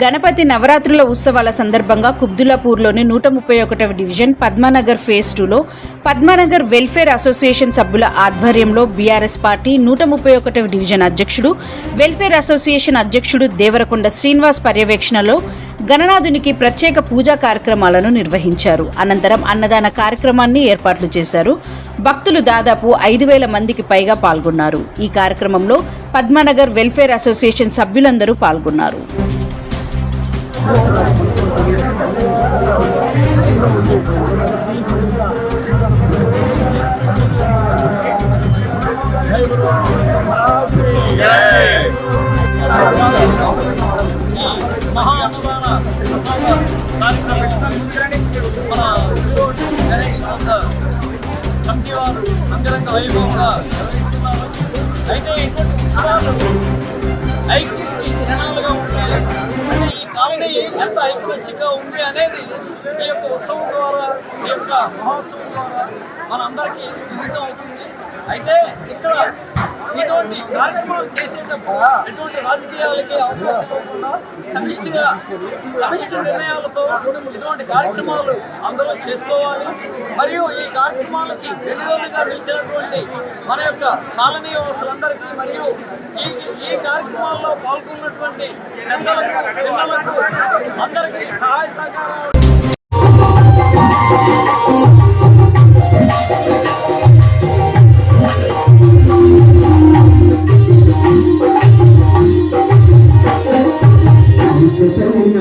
గణపతి నవరాత్రుల ఉత్సవాల సందర్భంగా కుబ్దులాపూర్లోని నూట ముప్పై ఒకటవ డివిజన్ పద్మానగర్ ఫేజ్ టూలో పద్మానగర్ వెల్ఫేర్ అసోసియేషన్ సభ్యుల ఆధ్వర్యంలో బీఆర్ఎస్ పార్టీ నూట ముప్పై ఒకటవ డివిజన్ అధ్యక్షుడు వెల్ఫేర్ అసోసియేషన్ అధ్యక్షుడు దేవరకొండ శ్రీనివాస్ పర్యవేక్షణలో గణనాథునికి ప్రత్యేక పూజా కార్యక్రమాలను నిర్వహించారు. అనంతరం అన్నదాన కార్యక్రమాన్ని ఏర్పాట్లు చేశారు. భక్తులు దాదాపు ఐదు వేల మందికి పైగా పాల్గొన్నారు. ఈ కార్యక్రమంలో పద్మానగర్ వెల్ఫేర్ అసోసియేషన్ సభ్యులందరూ పాల్గొన్నారు. వారు అంగరంగ వైభవంగా అయితే ఇటువంటి ఉత్సవాలు ఐక్యతకి జనాలుగా ఉండాలి. అంటే ఎంత ఐకమత్యంగా ఉంది అనేది ఈ యొక్క ఉత్సవం ద్వారా ఈ యొక్క మహోత్సవం ద్వారా మనందరికీ విదితం అవుతుంది అయితే ఇక్కడ ఇటువంటి కార్యక్రమాలు చేసేటప్పుడు ఎటువంటి రాజకీయాలకి అవకాశం ఇవ్వకుండా సమిష్టిగా సమిష్టి నిర్ణయాలతో ఇటువంటి కార్యక్రమాలు అందరూ చేసుకోవాలి. మరియు ఈ కార్యక్రమాలకి వెన్నుదన్నుగా నిలిచినటువంటి మన యొక్క కాలనీ వాసులందరికీ మరియు ఈ ఈ కార్యక్రమాల్లో పాల్గొన్నటువంటి పెద్దలకు పిల్లలకు అందరికీ సహాయ సహకారాలు.